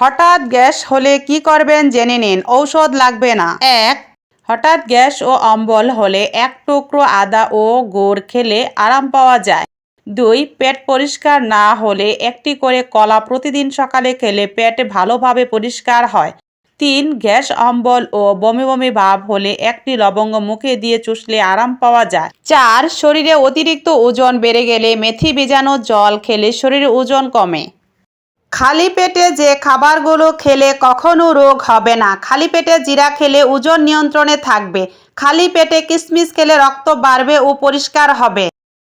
হঠাৎ গ্যাস হলে কি করবেন জেনে নিন, ঔষধ লাগবে না। এক, হঠাৎ গ্যাস ও অম্বল হলে এক টুকরো আদা ও গুড় খেলে আরাম পাওয়া যায়। দুই, পেট পরিষ্কার না হলে একটি করে কলা প্রতিদিন সকালে খেলে পেট ভালোভাবে পরিষ্কার হয়। তিন, গ্যাস, অম্বল ও বমি বমি ভাব হলে একটি লবঙ্গ মুখে দিয়ে চুষলে আরাম পাওয়া যায়। চার, শরীরে অতিরিক্ত ওজন বেড়ে গেলে মেথি ভেজানো জল খেলে শরীরের ওজন কমে। খালি পেটে যে খাবারগুলো খেলে কখনো রোগ হবে না। খালি পেটে জিরা খেলে ওজন নিয়ন্ত্রণে থাকবে। খালি পেটে কিশমিশ খেলে রক্ত বাড়বে ও পরিষ্কার হবে।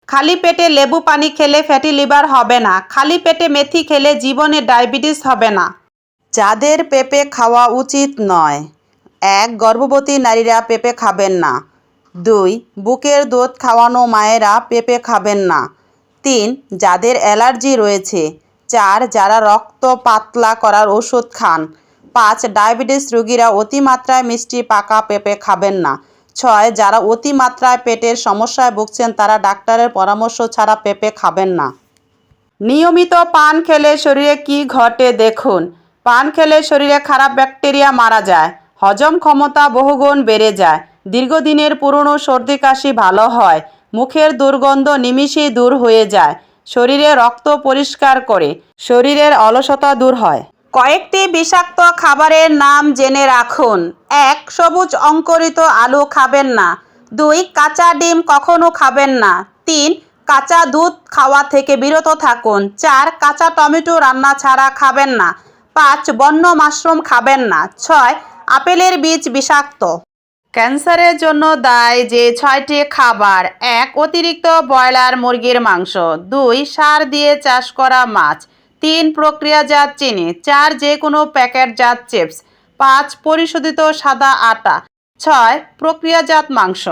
খালি পেটে লেবু পানি খেলে ফ্যাটি লিভার হবে না। খালি পেটে মেথি খেলে জীবনে ডায়াবেটিস হবে না। যাদের পেঁপে খাওয়া উচিত নয়। এক, গর্ভবতী নারীরা পেঁপে খাবেন না। দুই, বুকের দুধ খাওয়ানো মায়েরা পেঁপে খাবেন না। তিন, যাদের অ্যালার্জি রয়েছে চার যারা রক্ত পাতলা করার ওষুধ খান। পাঁচ, ডায়াবেটিস রোগীরা অতিমাত্রায় মিষ্টি পাকা পেঁপে খাবেন না। ছয়, যারা অতিমাত্রায় পেটের সমস্যায় ভুগছেন, তারা ডাক্তারের পরামর্শ ছাড়া পেঁপে খাবেন না। নিয়মিত পান খেলে শরীরে কি ঘটে দেখুন। পান খেলে শরীরে খারাপ ব্যাকটেরিয়া মারা যায়, হজম ক্ষমতা বহুগুণ বেড়ে যায়, দীর্ঘদিনের পুরনো সর্দি কাশি ভালো হয়, মুখের দুর্গন্ধ নিমিষেই দূর হয়ে যায় শরীরে রক্ত পরিষ্কার করে শরীরের অলসতা দূর হয়। কয়েকটি বিষাক্ত খাবারের নাম জেনে রাখুন। এক, সবুজ অঙ্কুরিত আলু খাবেন না। দুই, কাঁচা ডিম কখনো খাবেন না। তিন, কাঁচা দুধ খাওয়া থেকে বিরত থাকুন। চার, কাঁচা টমেটো রান্না ছাড়া খাবেন না। পাঁচ, বন্য মাশরুম খাবেন না। ছয়, আপেলের বীজ বিষাক্ত। ক্যান্সারের জন্য দায় যে ছয়টি খাবার। এক, অতিরিক্ত ব্রয়লার মুরগির মাংস। দুই, সার দিয়ে চাষ করা মাছ। তিন, প্রক্রিয়াজাত চিনি। চার যে কোনো প্যাকেটজাত চিপস। পাঁচ, পরিশোধিত সাদা আটা। ছয়, প্রক্রিয়াজাত মাংস।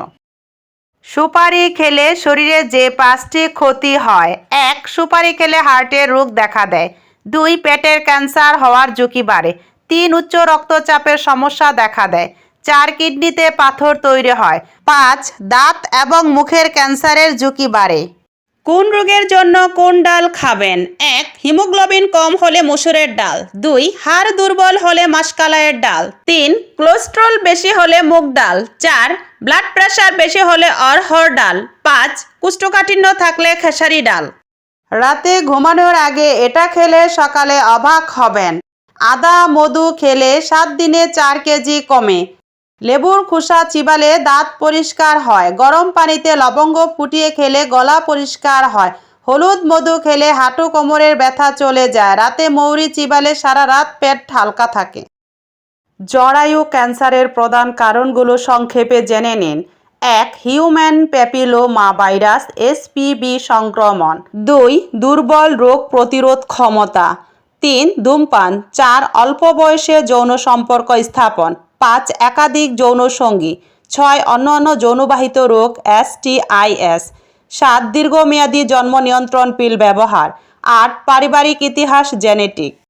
সুপারি খেলে শরীরে যে পাঁচটি ক্ষতি হয়, এক, সুপারি খেলে হার্টের রোগ দেখা দেয়। দুই, পেটের ক্যান্সার হওয়ার ঝুঁকি বাড়ে। তিন, উচ্চ রক্তচাপের সমস্যা দেখা দেয়। চার কিডনিতে পাথর তৈরি হয় পাঁচ দাঁত এবং মুখের ক্যান্সারের ঝুঁকি বাড়ে। কোন রোগের জন্য কোন ডাল খাবেন? এক হিমোগ্লোবিন কম হলে মসুরের ডাল। দুই হাড় দুর্বল হলে মাসকালাইয়ের ডাল। তিন কোলেস্ট্রল বেশি হলে মুগ ডাল। চার ব্লাড প্রেশার বেশি হলে অরহর ডাল। পাঁচ কুষ্ঠকাঠিন্য থাকলে খেসারি ডাল। রাতে ঘুমানোর আগে এটা খেলে সকালে অবাক হবেন। আদা মধু খেলে সাত দিনে চার কেজি কমে। লেবুর খোসা চিবালে দাঁত পরিষ্কার হয়, গরম পানিতে লবঙ্গ ফুটিয়ে খেলে গলা পরিষ্কার হয়, হলুদ মধু খেলে হাঁটু কোমরের ব্যথা চলে যায়, রাতে মৌরি চিবালে সারা রাত পেট হালকা থাকে। জরায়ু ক্যান্সারের প্রধান কারণগুলো সংক্ষেপে জেনে নিন। এক, হিউম্যান প্যাপিলোমা ভাইরাস, এসপিবি সংক্রমণ। দুই, দুর্বল রোগ প্রতিরোধ ক্ষমতা। তিন, ধূমপান। চার, অল্প বয়সে যৌন সম্পর্ক স্থাপন। পাঁচ একাধিক যৌন সঙ্গী, ছয় অন্য অন্য যৌনবাহিত রোগ এসটিআইএস সাত দীর্ঘমেয়াদী জন্ম নিয়ন্ত্রণ পিল ব্যবহার, আট পারিবারিক ইতিহাস জেনেটিক।